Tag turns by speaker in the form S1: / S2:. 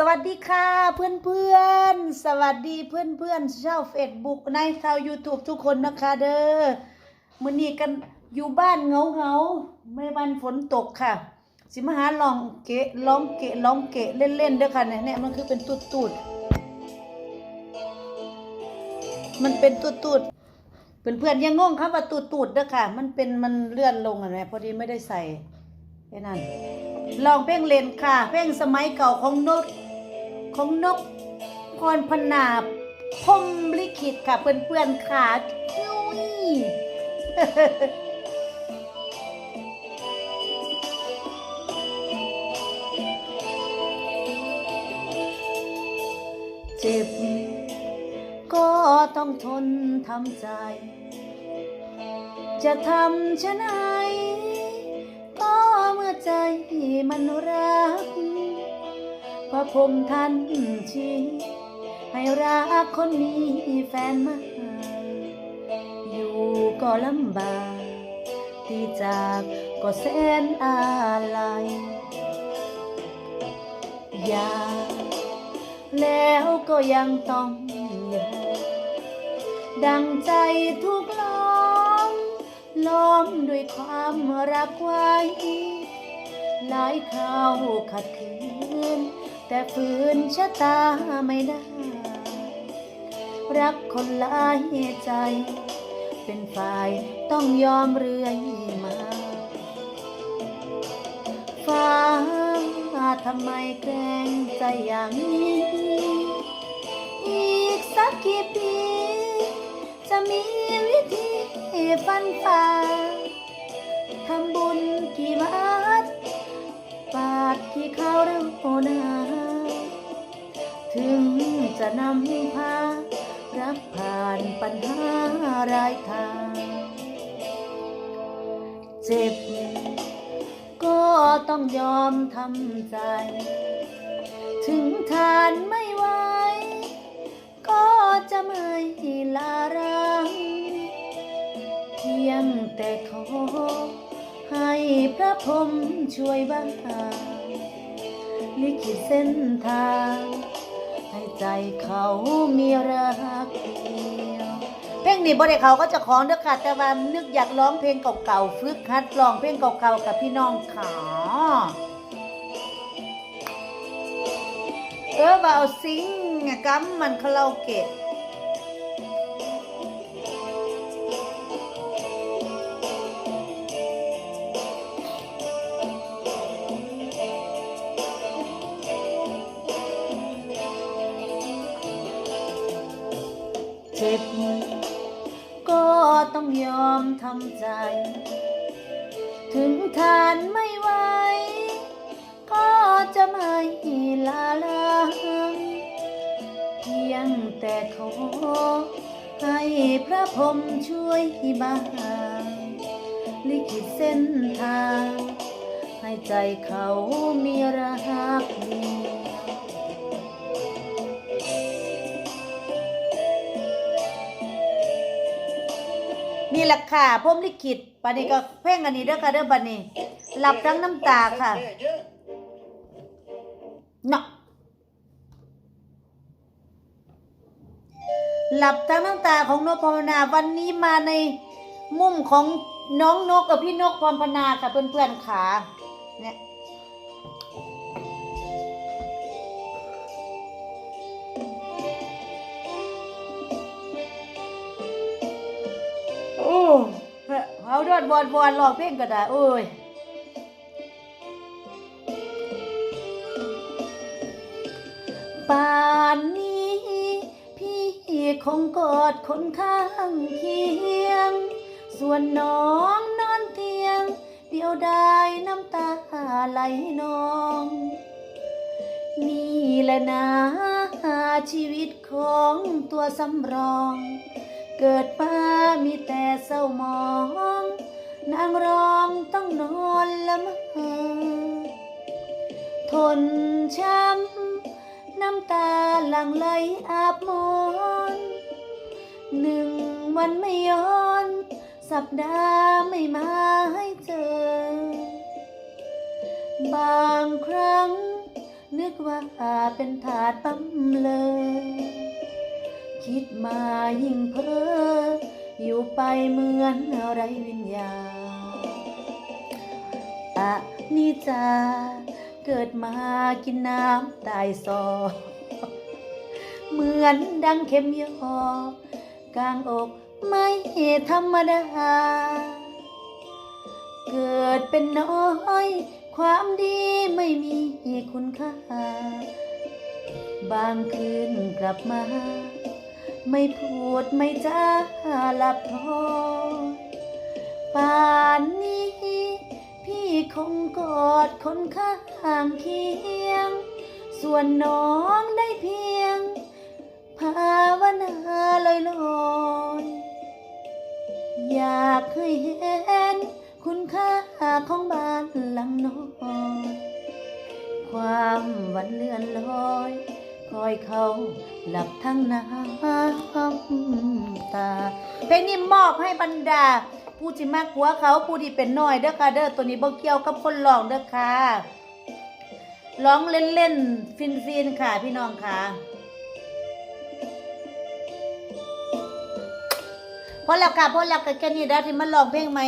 S1: สวัสดีค่ะเพื่อนเพื่อนสวัสดีเพื่อนเพื่อนชาวเฟซบุ๊กในชาว YouTube ทุกคนนะคะเด้อมื้อนี้กันอยู่บ้านเงาเงาไม่วันฝนตกค่ะ สิมาหาลองเกะลองเกะลองเกะเล่นๆเด้อค่ะเนี่ยเนี่ยมันคือเป็นตูดตูดมันเป็นตูดตูดเพื่อนเพื่อนยังงงครับว่าตูดตูดเด้อค่ะ มันเป็นมันเลื่อนลงอะแม่พอดีไม่ได้ใส่ไอ้นั่นลองเพลงเลนค่ะ เพลงสมัยเก่าของนก ของนกพรพนาพมลิขิตค่ะเพื่อนๆค่ะนุ้ยเจ็บก็ต้องทนทำใจ จะทำชะไหนก็เมื่อใจมันรัก พระพรมท่านชี้ให้รักคนนี้แฟนมาอยู่ก็ลำบากที่จากก็แสนอะไรอยากแล้วก็ยังต้องอยู่ดังใจทุกล้อมล้อมด้วยความรักไว้หลายข้าวขัดขืน แต่ฝืนชะตาไม่ได้ รักคนหลายใจ เป็นฝ่ายต้องยอมเรื่อยมาฟ้าทำไมแกล้งใจอย่างนี้ อีกสักกี่ปี จะมีวิธีฟันฝ่าทำบุญกี่บาทปาดที่เขาเริ่มโอนา ถึงจะนำพา รักผ่านปัญหารายทาง เจ็บ ก็ต้องยอมทำใจ ถึงทานไม่ไหวก็จะไม่ลารังเพียงแต่ขอให้พระพรหมช่วยบ้างลิขิตเส้นทาง ให้ใจเขามีรักเดียว เพลงนี้บ่ได้เขาก็จะของเด้อค่ะ แต่ว่านึกอยากร้องเพลงเก่าๆ ฝึกคัดร้องเพลงเก่าๆ กับพี่น้องขาเออว่าเอาซิงก์กัมมันคาราโอเกะ เจ็บ ก็ต้องยอมทำใจ ถึงทานไม่ไหว ก็จะไม่ลาลางเพียงแต่ขอให้พระพรหมช่วยบ้างลิขิตเส้นทาง ให้ใจเขามีรักเนี่แหละค่ะพรมลิขิตบัดนี้ก็เพ่งอันนี้เด้อค่ะเด้อบัดนี้หลับทั้งน้ำตาค่ะเนาะหลับทั้งน้ำตาของนกพรนาวันนี้มาในมุมของน้องนกกับพี่นกพรพนาค่ะเพื่อนๆขาเนี่ย เอดบอดบอดหลอกเพลงก็ได้โอ้ยป่านนี้ พี่คงกอดคนข้างเคียง ส่วนน้องนอนเตียง เดียวได้น้ำตาไหลนอง นี่แหละนะชีวิตของตัวสำรอง เกิดมามีแต่เศร้ามอง นางร้องต้องนอนละเมอทนช้ำน้ำตาหลั่งไหลอาบมอนหนึ่งวันไม่ย้อน สัปดาห์ไม่มาให้เจอ บางครั้ง นึกว่าเป็นถาดปั๊มเลย คิดมายิ่งเพ้ออยู่ไปเหมือนไรวิญญาณะนี่จ้าเกิดมากินน้ำตายซอ เหมือนดังเข็มยอกลางอกไม่ธรรมดา เกิดเป็นน้อย ความดีไม่มีคุณค่า บางคืนกลับมา ไม่พูดไม่จ้าหลับพอป่านนี้ พี่คงกอดคนข้างเคียง ส่วนน้องได้เพียง ภาวนาลอยลอยอยากให้เห็น คุณค่าของบ้านหลังน้อยความวันเลื่อนลอย คอยเขาหลับทั้งน้ำตาเพลงนี้มอบให้บรรดา ผู้ที่มากหัวเขาผู้ที่เป็นน้อยเด้อค่ะเด้อตัวนี้บ่เกี่ยวกับคนร้องเด้อค่ะร้องเล่นๆฟินๆค่ะพี่น้องค่ะพอแล้วค่ะพอแล้วก็แค่นี้ได้ที่มาร้องเพลงใหม่